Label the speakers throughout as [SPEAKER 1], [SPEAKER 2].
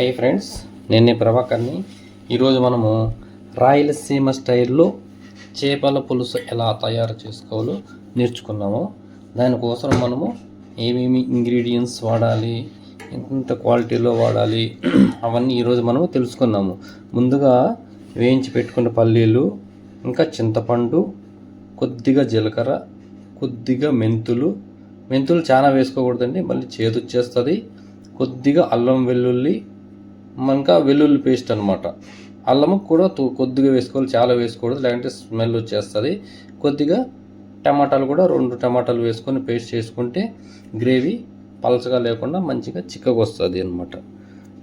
[SPEAKER 1] Hi friends నేను ప్రభాకర్ని. ఈరోజు మనము రాయలసీమ స్టైల్లో చేపల పులుసు ఎలా తయారు చేసుకోవాలో నేర్చుకున్నాము. దానికోసం మనము ఏమేమి ఇంగ్రీడియంట్స్ వాడాలి ఎంత క్వాలిటీలో వాడాలి అవన్నీ ఈరోజు మనము తెలుసుకున్నాము. ముందుగా వేయించి పెట్టుకున్న పల్లీలు ఇంకా చింతపండు కొద్దిగా జీలకర్ర కొద్దిగా మెంతులు. మెంతులు చాలా వేసుకోకూడదండి మళ్ళీ చేదు వచ్చేస్తుంది కొద్దిగా అల్లం వెల్లుల్లి ఇంకా వెల్లుల్లి పేస్ట్ అనమాట అల్లము కూడా కొద్దిగా వేసుకోవాలి చాలా వేసుకోకూడదు లేదంటే స్మెల్ వచ్చేస్తుంది. కొద్దిగా టమాటాలు కూడా రెండు టమాటాలు వేసుకొని పేస్ట్ చేసుకుంటే గ్రేవీ పలచగా లేకుండా మంచిగా చిక్కగా వస్తుంది అనమాట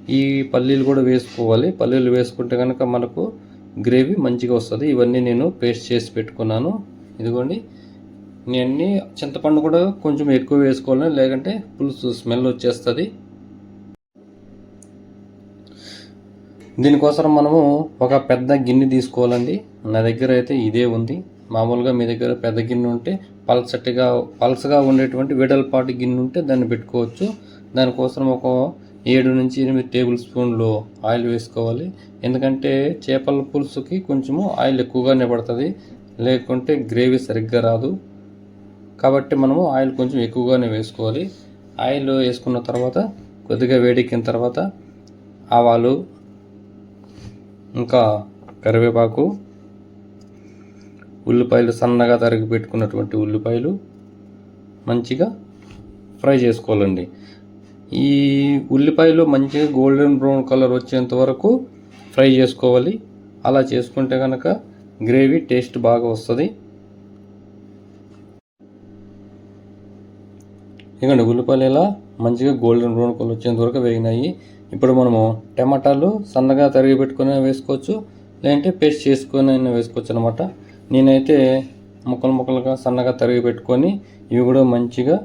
[SPEAKER 1] ఈ పల్లీలు కూడా వేసుకోవాలి. పల్లీలు వేసుకుంటే కనుక మనకు గ్రేవీ మంచిగా వస్తుంది. ఇవన్నీ నేను పేస్ట్ చేసి పెట్టుకున్నాను. ఇదిగోండి. నేను చింతపండు కూడా కొంచెం ఎక్కువ వేసుకోవాలి లేకంటే పులుసు స్మెల్ వచ్చేస్తుంది. దీనికోసం మనము ఒక పెద్ద గిన్నె తీసుకోవాలండి. నా దగ్గర అయితే ఇదే ఉంది. మామూలుగా మీ దగ్గర పెద్ద గిన్నె ఉంటే పలచటిగా పలసగా ఉండేటువంటి వెడల్పాటి గిన్నె ఉంటే దాన్ని పెట్టుకోవచ్చు. దానికోసం ఒక ఏడు నుంచి ఎనిమిది టేబుల్ స్పూన్లు ఆయిల్ వేసుకోవాలి. ఎందుకంటే చేపల పులుసుకి కొంచెము ఆయిల్ ఎక్కువగానే పడుతుంది. లేకుంటే గ్రేవీ సరిగ్గా రాదు. కాబట్టి మనము ఆయిల్ కొంచెం ఎక్కువగానే వేసుకోవాలి. ఆయిల్ వేసుకున్న తర్వాత కొద్దిగా వేడెక్కిన తర్వాత ఆవాలు ఇంకా కరివేపాకు ఉల్లిపాయలు సన్నగా తరిగి పెట్టుకున్నటువంటి ఉల్లిపాయలు మంచిగా ఫ్రై చేసుకోవాలండి. ఈ ఉల్లిపాయలు మంచిగా గోల్డెన్ బ్రౌన్ కలర్ వచ్చేంత వరకు ఫ్రై చేసుకోవాలి. అలా చేసుకుంటే కనుక గ్రేవీ టేస్ట్ బాగా వస్తుంది. ఇదిగోండి ఉల్లిపాయలు ఇలా మంచిగా గోల్డెన్ బ్రౌన్ కలర్ వచ్చేంత వరకు వేగినాయి. ఇప్పుడు మనము టమాటాలు సన్నగా తరిగి పెట్టుకుని వేసుకోవచ్చు లేదంటే పేస్ట్ చేసుకొని అయినా వేసుకోవచ్చు అనమాట నేనైతే ముక్కలు ముక్కలుగా సన్నగా తరిగి పెట్టుకొని ఇవి కూడా మంచిగా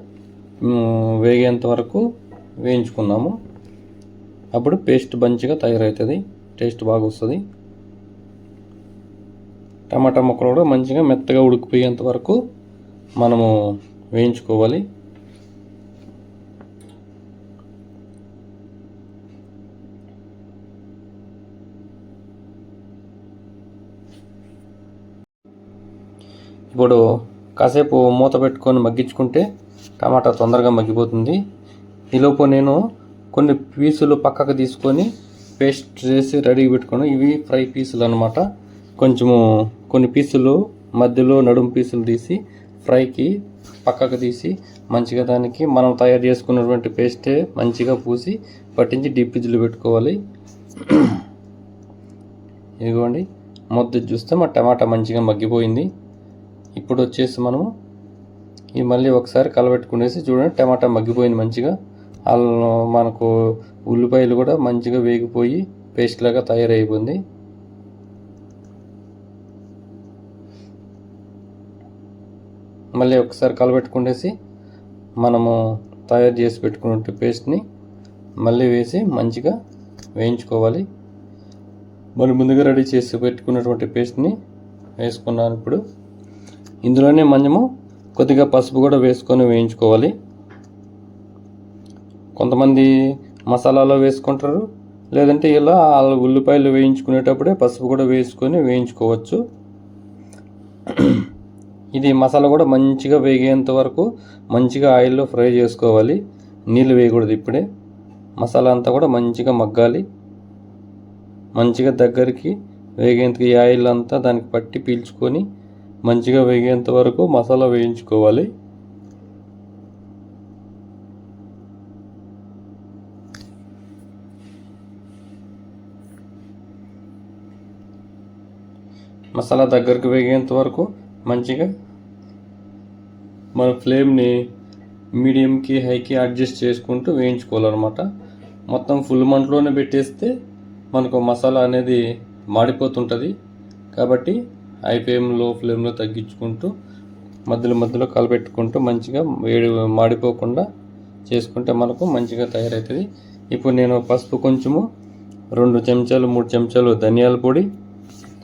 [SPEAKER 1] వేగేంత వరకు వేయించుకున్నాము. అప్పుడు పేస్ట్ మంచిగా తయారవుతుంది టేస్ట్ బాగా వస్తుంది. టమాటా ముక్కలు కూడా మంచిగా మెత్తగా ఉడికిపోయేంత వరకు మనము వేయించుకోవాలి. ఇప్పుడు కాసేపు మూత పెట్టుకొని మగ్గించుకుంటే టమాటా తొందరగా మగ్గిపోతుంది. ఈలోపు నేను కొన్ని పీసులు పక్కకు తీసుకొని పేస్ట్ చేసి రెడీ పెట్టుకున్నాను. ఇవి ఫ్రై పీసులు అనమాట కొంచెము కొన్ని పీసులు మధ్యలో నడుము పీసులు తీసి ఫ్రైకి పక్కకు తీసి మంచిగా దానికి మనం తయారు చేసుకున్నటువంటి పేస్టే మంచిగా పూసి పట్టించి డీప్ ఫ్రిడ్జ్లో పెట్టుకోవాలి. ఇదిగోండి. మొద్దు చూస్తే మా టమాటా మంచిగా మగ్గిపోయింది. ఇప్పుడు వచ్చేసి మనము ఈ మళ్ళీ ఒకసారి కలబెట్టుకునేసి చూడండి టమాటా మగ్గిపోయింది మంచిగా. మనకు ఉల్లిపాయలు కూడా మంచిగా వేగిపోయి పేస్ట్ లాగా తయారైపోయింది. మళ్ళీ ఒకసారి కలబెట్టుకునేసి మనము తయారు చేసి పెట్టుకున్న పేస్ట్ని మళ్ళీ వేసి మంచిగా వేయించుకోవాలి. మరి ముందుగా రెడీ చేసి పెట్టుకున్నటువంటి పేస్ట్ని వేసుకున్నాను ఇప్పుడు. ఇందులోనే మనము కొద్దిగా పసుపు కూడా వేసుకొని వేయించుకోవాలి. కొంతమంది మసాలాలో వేసుకుంటారు లేదంటే ఇలా ఉల్లిపాయలు వేయించుకునేటప్పుడే పసుపు కూడా వేసుకొని వేయించుకోవచ్చు. ఇది మసాలా కూడా మంచిగా వేగేంత వరకు మంచిగా ఆయిల్లో ఫ్రై చేసుకోవాలి. నీళ్ళు వేయకూడదు ఇప్పుడే. మసాలా అంతా కూడా మంచిగా మగ్గాలి. మంచిగా దగ్గరికి వేగేంత ఈ ఆయిల్ అంతా దానికి పట్టి పీల్చుకొని మంచిగా వేగేంత వరకు మసాలా వేయించుకోవాలి. మసాలా దగ్గరకు వేగేంత వరకు మంచిగా మన ఫ్లేమ్ని మీడియంకి హైకి అడ్జస్ట్ చేసుకుంటూ వేయించుకోవాలన్నమాట. మొత్తం ఫుల్ మంటలోనే పెట్టేస్తే మనకు మసాలా అనేది మాడిపోతుంటుంది. కాబట్టి హై ఫ్లేమ్లో ఫ్లేమ్లో తగ్గించుకుంటూ మధ్యలో మధ్యలో కలపెట్టుకుంటూ మంచిగా వేడి మాడిపోకుండా చేసుకుంటే మనకు మంచిగా తయారవుతుంది. ఇప్పుడు నేను పసుపు కొంచెము రెండు చెంచాలు మూడు చెంచాలు ధనియాల పొడి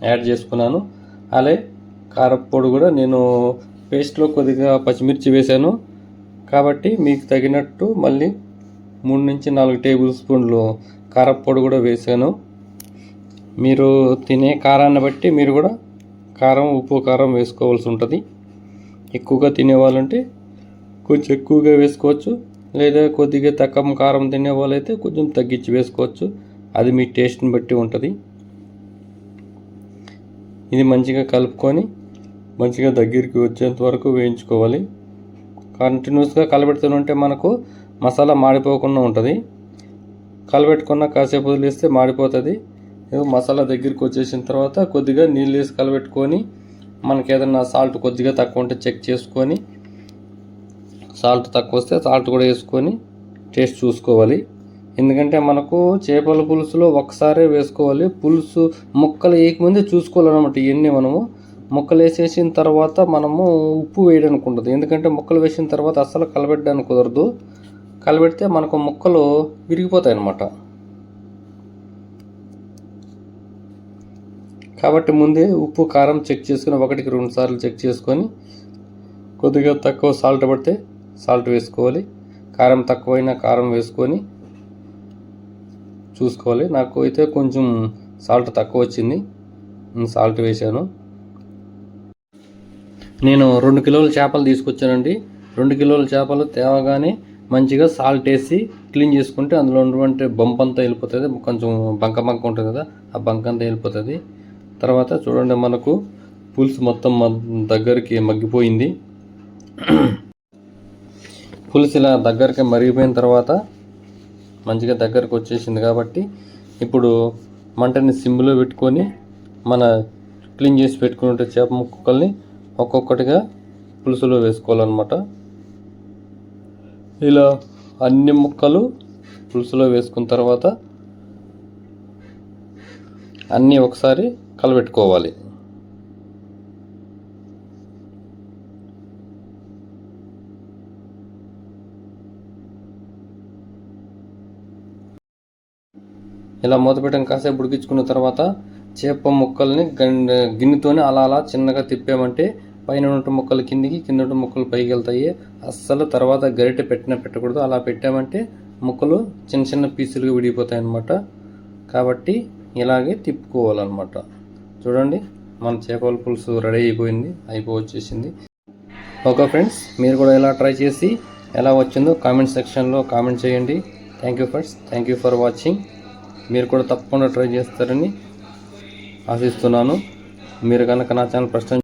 [SPEAKER 1] యాడ్ చేసుకున్నాను. అలాగే కారపొడి కూడా నేను పేస్ట్లో కొద్దిగా పచ్చిమిర్చి వేశాను. కాబట్టి మీకు తగినట్టు మళ్ళీ మూడు నుంచి నాలుగు టేబుల్ స్పూన్లు కారప్పొడి కూడా వేసాను మీరు తినే కారాన్ని బట్టి మీరు కూడా కారం ఉప్పు కారం వేసుకోవాల్సి ఉంటుంది. ఎక్కువగా తినేవాళ్ళంటే కొంచెం ఎక్కువగా వేసుకోవచ్చు. లేదా కొద్దిగా తక్కువ కారం తినే వాళ్ళైతే కొంచెం తగ్గించి వేసుకోవచ్చు. అది మీ టేస్ట్ని బట్టి ఉంటుంది. ఇది మంచిగా కలుపుకొని మంచిగా దగ్గరికి వచ్చేంత వరకు వేయించుకోవాలి. కంటిన్యూస్గా కలబెడుతుంటే మనకు మసాలా మాడిపోకుండా ఉంటుంది. కలబెట్టుకున్న కాసేపు వదిలేస్తే మాడిపోతుంది. మసాలా దగ్గరికి వచ్చేసిన తర్వాత కొద్దిగా నీళ్ళు వేసి కలబెట్టుకొని మనకి ఏదైనా సాల్ట్ కొద్దిగా తక్కువ ఉంటే చెక్ చేసుకొని సాల్ట్ తక్కువ వస్తే సాల్ట్ కూడా వేసుకొని టేస్ట్ చూసుకోవాలి. ఎందుకంటే మనకు చేపల పులుసులో ఒకసారే వేసుకోవాలి. పులుసు ముక్కలు వేయకముందే చూసుకోవాలన్నమాట ఇవన్నీ మనము. ముక్కలు వేసేసిన తర్వాత మనము ఉప్పు వేయడానికి ఉండదు. ఎందుకంటే ముక్కలు వేసిన తర్వాత అస్సలు కలబెట్టడానికి కుదరదు. కలబెడితే మనకు ముక్కలు విరిగిపోతాయి అన్నమాట కాబట్టి ముందే ఉప్పు కారం చెక్ చేసుకుని ఒకటికి రెండు సార్లు చెక్ చేసుకొని కొద్దిగా తక్కువ సాల్ట్ పడితే సాల్ట్ వేసుకోవాలి. కారం తక్కువైనా కారం వేసుకొని చూసుకోవాలి. నాకు అయితే కొంచెం సాల్ట్ తక్కువ వచ్చింది. సాల్ట్ వేసాను నేను రెండు కిలోల చేపలు తీసుకొచ్చానండి. రెండు కిలోల చేపలు తేవగానే మంచిగా సాల్ట్ వేసి క్లీన్ చేసుకుంటే అందులో ఉన్నటువంటి బంప్ అంతా వెళ్ళిపోతుంది. కొంచెం బంక బంక ఉంటుంది కదా ఆ బంక అంతా వెళ్ళిపోతుంది. తర్వాత చూడండి మనకు పులుసు మొత్తం మ- దగ్గరికి మగ్గిపోయింది. పులుసు ఇలా దగ్గరికి మరిగిపోయిన తర్వాత మంచిగా దగ్గరకు వచ్చేసింది కాబట్టి ఇప్పుడు మంటని సిమ్లో పెట్టుకొని మన క్లీన్ చేసి పెట్టుకున్న చేప ముక్కల్ని ఒక్కొక్కటిగా పులుసులో వేసుకోవాలన్నమాట. ఇలా అన్ని ముక్కలు పులుసులో వేసుకున్న తర్వాత అన్నీ ఒకసారి కలబెట్టుకోవాలి ఇలా మూతపెట్టడం కాసేపు ఉడికించుకున్న తర్వాత చేప ముక్కల్ని గన్- గిన్నెతోనే అలా అలా చిన్నగా తిప్పామంటే పైన ఉన్న ముక్కలు కిందికి కింద ఉన్న ముక్కలు పైకి వెళ్తాయి. అస్సలు తర్వాత గరిటె పెట్టిన పెట్టకూడదు. అలా పెట్టామంటే ముక్కలు చిన్న చిన్న పీసులుగా విడిగిపోతాయి అన్నమాట కాబట్టి ఇలాగే తిప్పుకోవాలన్నమాట. చూడండి మన చేపల పులుసు రెడీ అయిపోయింది అయిపోవచ్చేసింది ఓకే ఫ్రెండ్స్ మీరు కూడా ఇలా ట్రై చేసి ఎలా వచ్చిందో కామెంట్ సెక్షన్లో కామెంట్ చేయండి. Thank you friends thank you for watching మీరు కూడా తప్పకుండా ట్రై చేస్తారని ఆశిస్తున్నాను. మీరు కనుక నా ఛానల్ ప్రశ్న